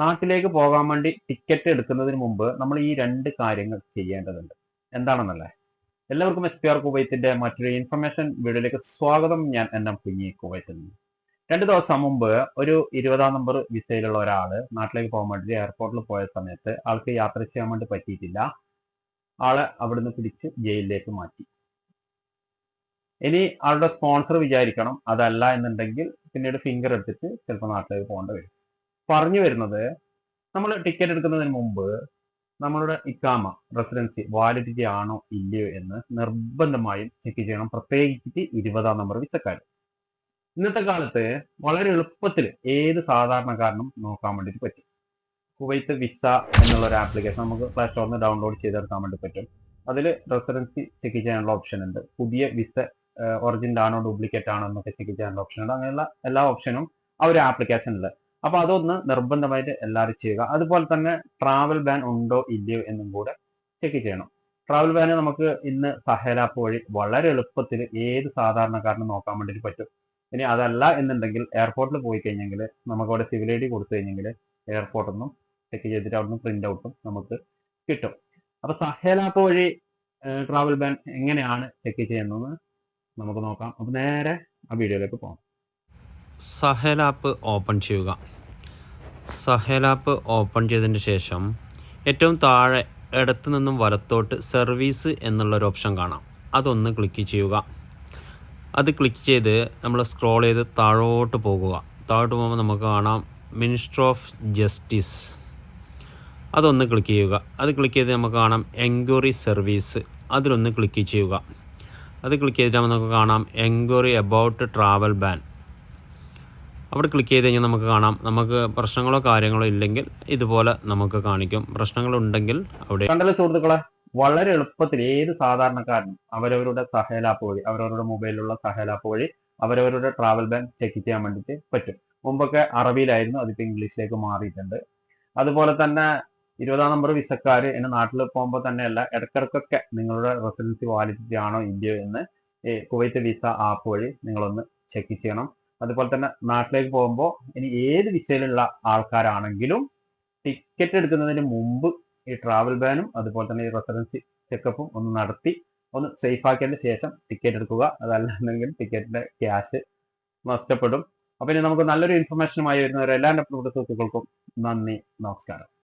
നാട്ടിലേക്ക് പോകാൻ വേണ്ടി ടിക്കറ്റ് എടുക്കുന്നതിന് മുമ്പ് നമ്മൾ ഈ രണ്ട് കാര്യങ്ങൾ ചെയ്യേണ്ടതുണ്ട്. എന്താണെന്നല്ലേ? എല്ലാവർക്കും എസ് പി ആർ കുവൈത്തിന്റെ മറ്റൊരു ഇൻഫർമേഷൻ വീഡിയോയിലേക്ക് സ്വാഗതം. ഞാൻ എന്നെ കുഞ്ഞി കുവൈത്തിൽ നിന്ന് രണ്ട് ദിവസം മുമ്പ് ഒരു ഇരുപതാം നമ്പർ വിസയിലുള്ള ഒരാൾ നാട്ടിലേക്ക് പോകാൻ വേണ്ടി എയർപോർട്ടിൽ പോയ സമയത്ത് ആൾക്ക് യാത്ര ചെയ്യാൻ വേണ്ടി പറ്റിയിട്ടില്ല. ആളെ അവിടുന്ന് പിടിച്ച് ജയിലിലേക്ക് മാറ്റി. ഇനി ആളുടെ സ്പോൺസർ വിചാരിക്കണം. അതല്ല എന്നുണ്ടെങ്കിൽ പിന്നീട് ഫിംഗർ എടുത്തിട്ട് ചിലപ്പോൾ നാട്ടിലേക്ക് പോകേണ്ടി വരും. പറഞ്ഞു വരുന്നത് നമ്മൾ ടിക്കറ്റ് എടുക്കുന്നതിന് മുമ്പ് നമ്മളുടെ ഇക്കാമ റെസിഡൻസി വാലിഡിറ്റി ആണോ ഇല്ലയോ എന്ന് നിർബന്ധമായും ചെക്ക് ചെയ്യണം. പ്രത്യേകിച്ചിട്ട് ഇരുപതാം നമ്പർ വിസക്കാർ ഇന്നത്തെ കാലത്ത് വളരെ എളുപ്പത്തിൽ ഏത് സാധാരണക്കാരനും നോക്കാൻ വേണ്ടിയിട്ട് പറ്റും. കുവൈത്ത് വിസ എന്നുള്ള ഒരു ആപ്ലിക്കേഷൻ നമുക്ക് പ്ലേ സ്റ്റോറിൽ നിന്ന് ഡൗൺലോഡ് ചെയ്തെടുക്കാൻ വേണ്ടി പറ്റും. അതിൽ റെസിഡൻസി ചെക്ക് ചെയ്യാനുള്ള ഓപ്ഷൻ ഉണ്ട്. പുതിയ വിസ ഒറിജിനൽ ആണോ ഡ്യൂപ്ലിക്കേറ്റ് ആണോ എന്നൊക്കെ ചെക്ക് ചെയ്യാനുള്ള ഓപ്ഷൻ ഉണ്ട്. അങ്ങനെയുള്ള എല്ലാ ഓപ്ഷനും ആ ഒരു ആപ്ലിക്കേഷനിൽ അപ്പൊ അതൊന്ന് നിർബന്ധമായിട്ട് എല്ലാവരും ചെയ്യുക. അതുപോലെ തന്നെ ട്രാവൽ ബാൻ ഉണ്ടോ ഇല്ലയോ എന്നും കൂടെ ചെക്ക് ചെയ്യണം. ട്രാവൽ ബാന് നമുക്ക് ഇന്ന് സഹേൽ ആപ്പ് വഴി വളരെ എളുപ്പത്തിൽ ഏത് സാധാരണക്കാരനും നോക്കാൻ വേണ്ടിയിട്ട് പറ്റും. ഇനി അതല്ല എന്നുണ്ടെങ്കിൽ എയർപോർട്ടിൽ പോയി കഴിഞ്ഞെങ്കിൽ നമുക്ക് അവിടെ സിവിൽ ഐ ഡി കൊടുത്തു കഴിഞ്ഞെങ്കിൽ എയർപോർട്ടിൽ നിന്നും ചെക്ക് ചെയ്തിട്ട് അവിടുന്ന് പ്രിന്റ് ഔട്ടും നമുക്ക് കിട്ടും. അപ്പൊ സഹേൽ ആപ്പ് വഴി ട്രാവൽ ബാൻ എങ്ങനെയാണ് ചെക്ക് ചെയ്യുന്നതെന്ന് നമുക്ക് നോക്കാം. അപ്പൊ നേരെ ആ വീഡിയോയിലേക്ക് പോകാം. സഹൽ ആപ്പ് ഓപ്പൺ ചെയ്യുക. സഹൽ ആപ്പ് ഓപ്പൺ ചെയ്തതിന് ശേഷം ഏറ്റവും താഴെ ഇടത്തു നിന്നും വലത്തോട്ട് സർവീസ് എന്നുള്ളൊരു ഓപ്ഷൻ കാണാം. അതൊന്ന് ക്ലിക്ക് ചെയ്യുക. അത് ക്ലിക്ക് ചെയ്ത് നമ്മൾ സ്ക്രോൾ ചെയ്ത് താഴോട്ട് പോകുക. താഴോട്ട് പോകുമ്പോൾ നമുക്ക് കാണാം മിനിസ്റ്റർ ഓഫ് ജസ്റ്റിസ് അതൊന്ന് ക്ലിക്ക് ചെയ്യുക. അത് ക്ലിക്ക് ചെയ്ത് നമുക്ക് കാണാം എൻക്വയറി സർവീസ് അതിലൊന്ന് ക്ലിക്ക് ചെയ്യുക. അത് ക്ലിക്ക് ചെയ്തിട്ട് നമുക്ക് കാണാം എൻക്വയറി അബൌട്ട് ട്രാവൽ ബാൻ അവിടെ ക്ലിക്ക് ചെയ്ത് കഴിഞ്ഞാൽ നമുക്ക് കാണാം. നമുക്ക് പ്രശ്നങ്ങളോ കാര്യങ്ങളോ ഇല്ലെങ്കിൽ ഇതുപോലെ നമുക്ക് കാണിക്കും. പ്രശ്നങ്ങളുണ്ടെങ്കിൽ അവിടെ കണ്ടല്ലോ സുഹൃത്തുക്കളെ വളരെ എളുപ്പത്തിൽ ഏത് സാധാരണക്കാരനും അവരവരുടെ സഹേൽ ആപ്പ് വഴി അവരവരുടെ മൊബൈലിലുള്ള സഹേൽ ആപ്പ് വഴി അവരവരുടെ ട്രാവൽ ബാങ്ക് ചെക്ക് ചെയ്യാൻ വേണ്ടിയിട്ട് പറ്റും. മുമ്പൊക്കെ അറബിയിലായിരുന്നു അതിപ്പോ ഇംഗ്ലീഷിലേക്ക് മാറിയിട്ടുണ്ട്. അതുപോലെ തന്നെ ഇരുപതാം നമ്പർ വിസക്കാർ എന്റെ നാട്ടിൽ പോകുമ്പോൾ തന്നെയല്ല ഇടക്കിടക്കൊക്കെ നിങ്ങളുടെ റെസിഡൻസി വാലിഡിറ്റി ആണോ ഇന്ത്യയോ എന്ന് കുവൈത്ത് വിസ ആപ്പ് വഴി നിങ്ങളൊന്ന് ചെക്ക് ചെയ്യണം. അതുപോലെ തന്നെ നാട്ടിലേക്ക് പോകുമ്പോൾ ഇനി ഏത് വിസയിലുള്ള ആൾക്കാരാണെങ്കിലും ടിക്കറ്റ് എടുക്കുന്നതിന് മുമ്പ് ഈ ട്രാവൽ ബാനും അതുപോലെ തന്നെ ഈ റെസിഡൻസി ചെക്കപ്പും ഒന്ന് നടത്തി ഒന്ന് സേഫ് ആക്കിയതിന് ശേഷം ടിക്കറ്റ് എടുക്കുക. അതല്ലാന്നെങ്കിൽ ടിക്കറ്റിന്റെ ക്യാഷ് നഷ്ടപ്പെടും. അപ്പൊ ഇനി നമുക്ക് നല്ലൊരു ഇൻഫർമേഷനുമായി വരുന്നവരെ എല്ലാ നമ്മുടെ സുഹൃത്തുക്കൾക്കും നന്ദി. നമസ്കാരം.